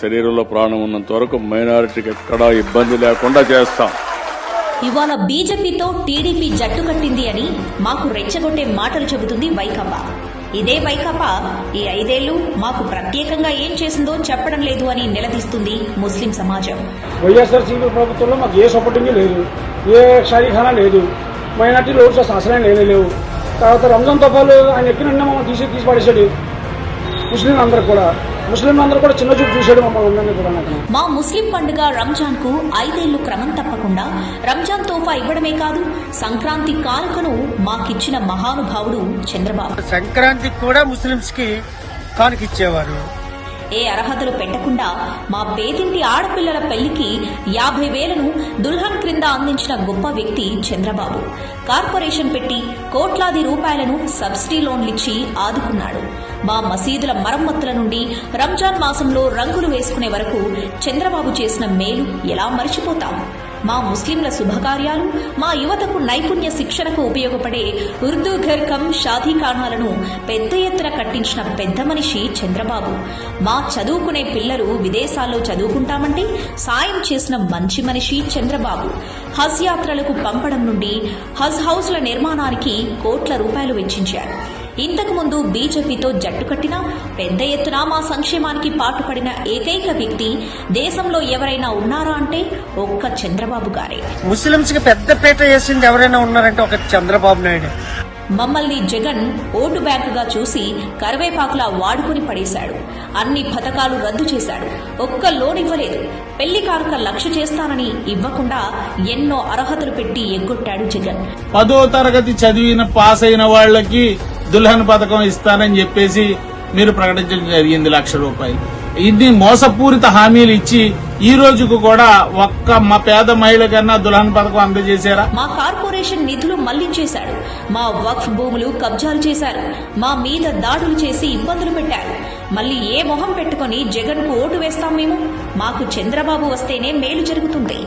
శరీరంలో ప్రాణం ఉన్నంత వరకు మైనారిటీకి ఎక్కడా ఇబ్బంది లేకుండా చేస్తాం. ఇవాళ బీజేపీతో టీడీపీ జట్టు కట్టింది అని మాకు రెచ్చగొట్టే మాటలు చెబుతుంది వైకాపా. ఇదే వైకాపా ఈ ఐదేళ్ళు మాకు ప్రత్యేకంగా ఏం చేసిందో చెప్పడం లేదు అని నిలదీస్తుంది ముస్లిం సమాజం. వైఎస్ఆర్సీపీ ప్రభుత్వంలో మాకు ఏ సపోర్టింగ్ లేదు. ఏ షాదీఖానా లేదు. మైనార్టీ లోడ్స్ అసలు లేనే లేవు. తర్వాత రంజాన్ తోఫాలు ఆయన ఎక్కిన మమ్మల్ని తీసి తీసి పడేసాడు ముస్లిం అందరు కూడా. కూడా చిన్న చూపు కూడా మా ముస్లిం పండుగ రంజాన్కు ఐదేళ్ళు క్రమం తప్పకుండా రంజాన్ తోఫా ఇవ్వడమే కాదు సంక్రాంతి కానుకను మాకిచ్చిన మహానుభావుడు చంద్రబాబు. సంక్రాంతికి కూడా ముస్లింస్కి కానుకిచ్చేవారు ఏ అర్హతలు పెట్టకుండా మా పేదింటి ఆడపిల్లల పెళ్ళికి యాభై వేలను దుల్హన్ క్రింద అందించిన గొప్ప వ్యక్తి చంద్రబాబు. కార్పొరేషన్ పెట్టి కోట్లాది రూపాయలను సబ్సిడీ లోన్లిచ్చి ఆదుకున్నాడు. మా మసీదుల మరమ్మతుల నుండి రంజాన్ మాసంలో రంగులు వేసుకునే వరకు చంద్రబాబు చేసిన మేలు ఎలా మర్చిపోతాం? మా ముస్లింల శుభకార్యాలు మా యువతకు నైపుణ్య శిక్షణకు ఉపయోగపడే ఉర్దూ ఘర్కం కమ్ పెద్ద ఎత్తున కట్టించిన పెద్ద మనిషి చంద్రబాబు. మా చదువుకునే పిల్లలు విదేశాల్లో చదువుకుంటామంటే సాయం చేసిన మంచి మనిషి చంద్రబాబు. హజ్ యాత్రలకు పంపడం నుండి హజ్ హౌస్ల నిర్మాణానికి కోట్ల రూపాయలు వెచ్చించారు. ఇంతకు ముందు బీజేపీతో జట్టు కట్టినా పెద్ద ఎత్తున మా సంక్షేమానికి పాటుపడిన ఏకైక వ్యక్తి దేశంలో ఎవరైనా ఉన్నారా అంటే ఒక్క చంద్రబాబు గారే. ముస్లింస్కి పెద్ద పీట వేసింది ఎవరైనా ఉన్నారంటే ఒక చంద్రబాబు నాయుడు. మమ్మల్ని జగన్ ఓటు బ్యాంకుగా చూసి కరివేపాకులా వాడుకుని పడేశాడు. అన్ని పథకాలు రద్దు చేశాడు. ఒక్క లోన్ ఇవ్వలేదు. పెళ్ళి కానుక లక్ష్య చేస్తానని ఇవ్వకుండా ఎన్నో అర్హతలు పెట్టి ఎగ్గొట్టాడు జగన్. పదో తరగతి చదివిన పాస్ అయిన వాళ్ళకి దుల్హన్ పథకం ఇస్తానని చెప్పేసి మీరు ప్రకటించడం జరిగింది లక్ష రూపాయలు. ఇన్ని మోసపూరిత హామీలు ఇచ్చి ఈ రోజుకు కూడా ఒక్క మా పేద మహిళ కన్నా దుల్హన్ పథకం అందజేశారా? మా కార్పొరేషన్ నిధులు మళ్ళించేశాడు మా వక్ఫ్ భూములు కబ్జాలు చేశారు. మా మీద దాడులు చేసి ఇబ్బందులు పెట్టారు. మళ్ళీ ఏ మొహం పెట్టుకొని జగన్కు ఓటు వేస్తాం మేము? మాకు చంద్రబాబు వస్తేనే మేలు జరుగుతుంది.